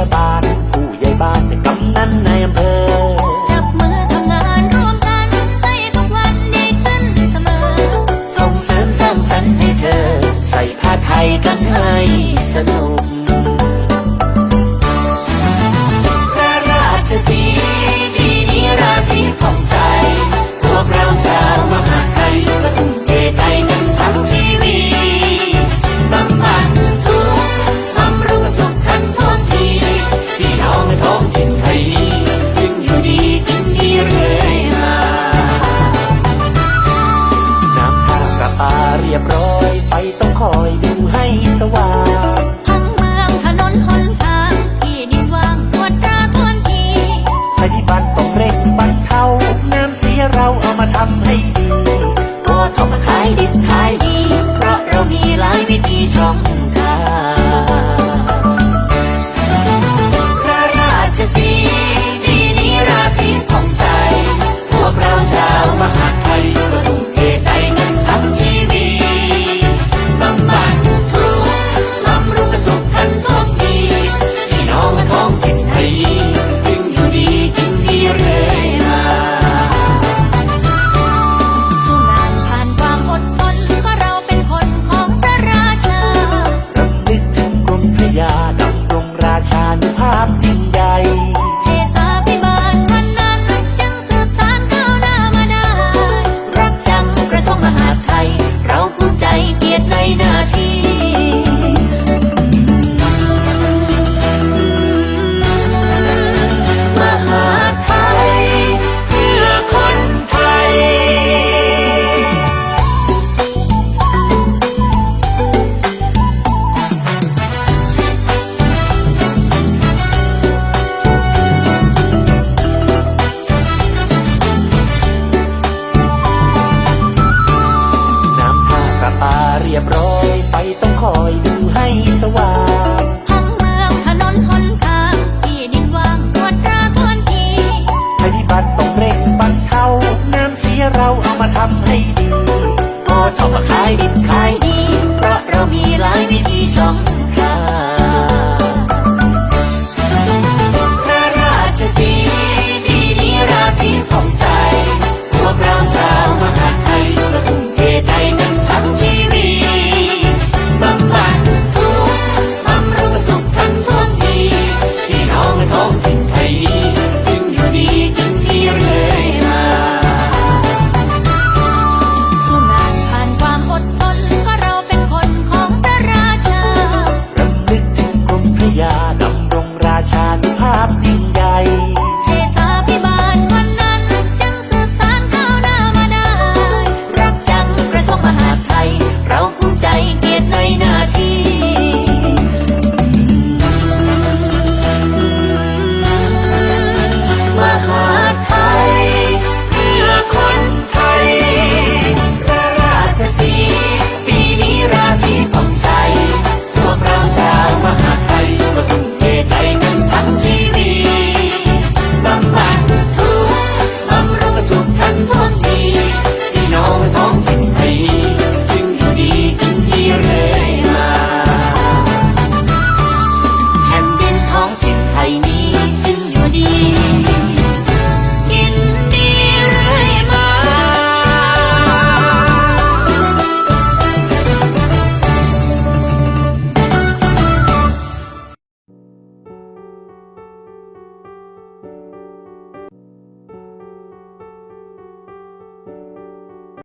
สานผู้ใหญ่บ้าน เข้ามาขายดิบขายดี เพราะเรามีหลายวิธีช่องทง นุภาพยิ่งใหญ่ ยบร้อย ไฟต้องคอยดูให้สว่าง